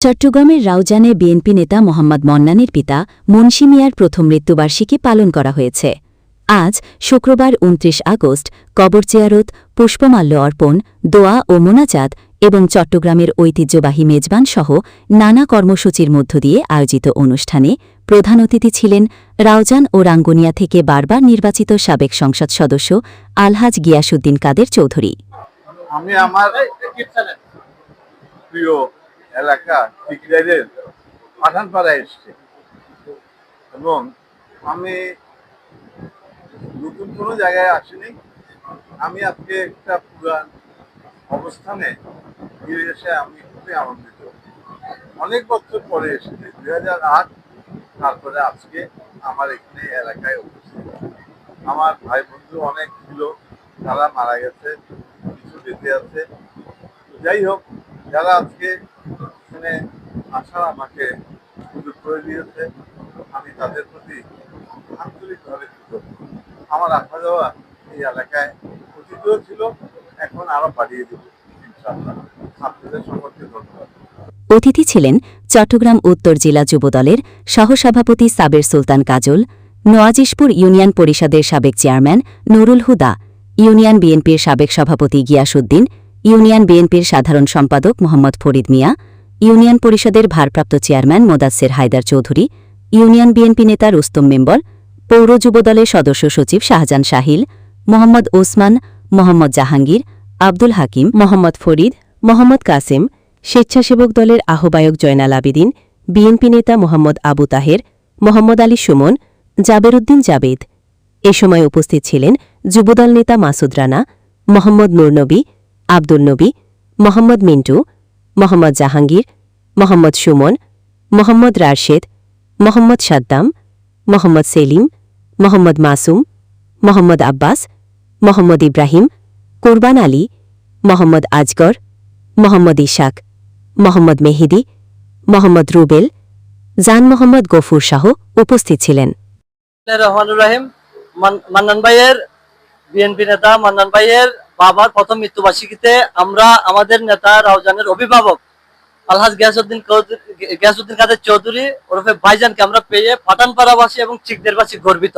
চট্টগ্রামের রাউজানে বিএনপি নেতা মোহাম্মদ মন্নানের পিতা মুন্সি মিয়ার প্রথম মৃত্যুবার্ষিকী পালন করা হয়েছে। আজ শুক্রবার উনত্রিশ আগস্ট কবর চেয়ারত পুষ্পমাল্য অর্পণ, দোয়া ও মোনাজাত এবং চট্টগ্রামের ঐতিহ্যবাহী মেজবান সহ নানা কর্মসূচির মধ্য দিয়ে আয়োজিত অনুষ্ঠানে প্রধান অতিথি ছিলেন রাউজান ও রাঙ্গুনিয়া থেকে বারবার নির্বাচিত সাবেক সংসদ সদস্য আলহাজ গিয়াসুদ্দিন কাদের চৌধুরী। আমি আমার প্রিয় এলাকা টিকরাইয়ের পাঠানপাড়ায় এসছি। এবং আমি নতুন কোনো জায়গায় আসিনি। আমি আজকে একটা পুরান অবস্থানে ফিরে এসে আমি খুবই আনন্দিত। অনেক বছর পরে এসেছি, দুই হাজার আট, তারপরে আজকে আমার এখানে এলাকায় উপস্থিত। আমার ভাই বন্ধু অনেক ছিল, তারা মারা গেছে, কিছু বেঁচে আছে। যাই হোক, যারা আজকে এখানে আসার আমাকে সুযোগ করে দিয়েছে। আমি তাদের প্রতি আন্তরিকভাবে কৃতজ্ঞ। আমার আসা যাওয়া এই এলাকায় অতীতও ছিল, এখন আরও বাড়িয়ে দেব আপনাদের সম্পর্কে ধন্যবাদ। অতিথি ছিলেন চট্টগ্রাম উত্তর জেলা যুবদলের সহসভাপতি সাবের সুলতান কাজল নোয়াজিশপুর ইউনিয়ন পরিষদের সাবেক চেয়ারম্যান নুরুল হুদা, ইউনিয়ন বিএনপির সাবেক সভাপতি গিয়াসুদ্দিন ইউনিয়ন বিএনপির সাধারণ সম্পাদক মোহাম্মদ ফরিদ মিয়া ইউনিয়ন পরিষদের ভারপ্রাপ্ত chairman Modasser Haider Chowdhury, union BNP নেতা রুস্তম মেম্বর, পৌর যুবদলের সদস্য সচিব শাহজান শাহিল, মোহাম্মদ ওসমান, মোহাম্মদ জাহাঙ্গীর, আব্দুল হাকিম, মোহাম্মদ ফরিদ, মোহাম্মদ কাসেম, স্বেচ্ছাসেবক দলের আহ্বায়ক জয়নাল আবেদিন, বিএনপি নেতা মোহাম্মদ আবু তাহের, মোহাম্মদ আলী সুমন জাবেরউদ্দিন জাবেদ। এ সময় উপস্থিত ছিলেন যুবদল নেতা মাসুদ রানা, মোহাম্মদ নূরনবী, আব্দুল নবী, মোহাম্মদ মিন্টু মোহাম্মদ জাহাঙ্গীর, মোহাম্মদ সুমন, মোহাম্মদ রাশেদ, মোহাম্মদ সাদ্দাম, মোহাম্মদ সেলিম, মোহাম্মদ মাসুম, মোহাম্মদ আব্বাস, মোহাম্মদ ইব্রাহিম, কুরবান আলী, মোহাম্মদ আজগর, মোহাম্মদ ইশাক, মোহাম্মদ মেহিদি, মোহাম্মদ রুবেল, জান মোহাম্মদ গফুর শাহ উপস্থিত ছিলেন। রহমানুর রাহিম। মান- মান্নান ভাইয়ের, বিএনপি নেতা মান্নান ভাইয়ের বাবার প্রথম মৃত্যুবার্ষিকীতে আমরা আমাদের নেতা রাউজানের অভিভাবক আলহাজ গ্যাসুদ্দিন গ্যাসুদ্দিন কাদের চৌধুরী ওরফে ভাইজানকে আমরা পেয়ে পাঠানপাড়াবাসী এবং চিকদেরবাসী গর্বিত।